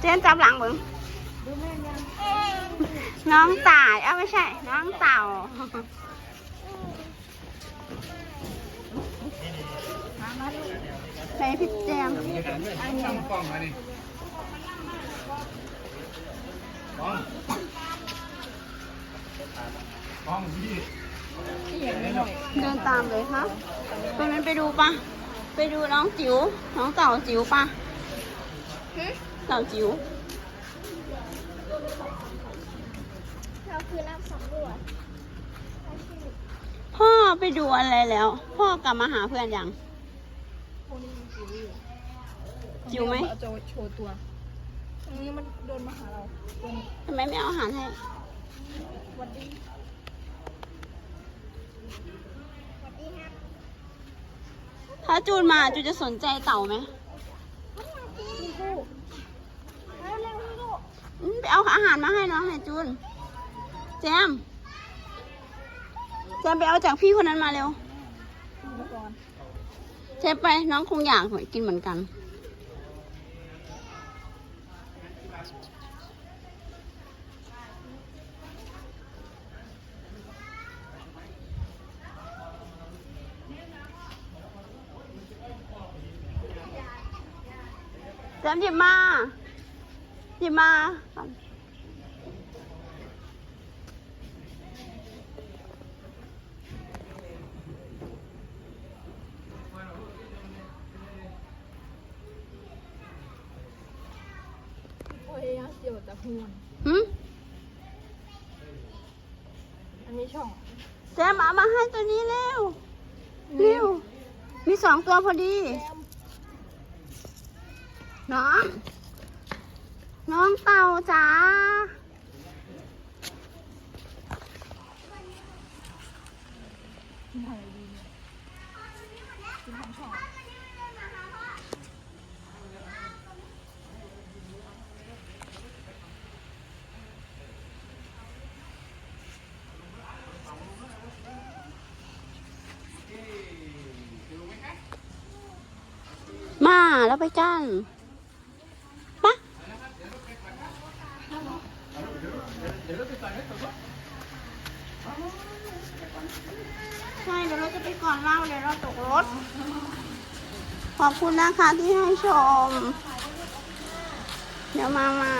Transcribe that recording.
เจนจับหลังมึงดูแม่ยังน้องตายเอ้าไม่ใช่ น้องเต่าไหนพี่แจมช่างกล้องมาดิกล้องกล้องพี่เดินตามเลยคะไปนั้นไปดูปะไปดูน้องจิ๋ว น้องเต่าจิ๋วปะ เต่าจิ๋วเราคือนักสำรวจพ่อไปดูอะไรแล้ว พ่อกลับมาหาเพื่อนยังพวกนี้มันจิ๋วอยู่จิ๋วไหมเอาจะโชว์ตัวตรงนี้มันเดินมาหาเราตัวนี้ทำไมไม่เอาอาหารให้หวัดดีหวัดดีครับ ถ้าจูนมาจูนจะสนใจเต่าไหม พี่กูเร็วเร็วพี่กู อืม ไปเอาอาหารมาให้น้องหน่อยจูน แจม แจมไปเอาจากพี่คนนั้นมาเร็วเจมไปน้องคงอยากกินเหมือนกัน แจมหยิบมา หยิบมาก่อนโอ้ยยาเสียวแต่ห่วงหึอันนี้ช่องแจมเอามาให้ตัวนี้เร็ว เร็ว มีสองตัวพอดีแซมน้อง น้องเต่าจ๋ามาแล้วไปกันป ใช่เดี๋ยวเราจะไปก่อนเล่าเดี๋ยวเราตกรถ ขอบคุณนะคะที่ให้ชม เดี๋ยวมาใหม่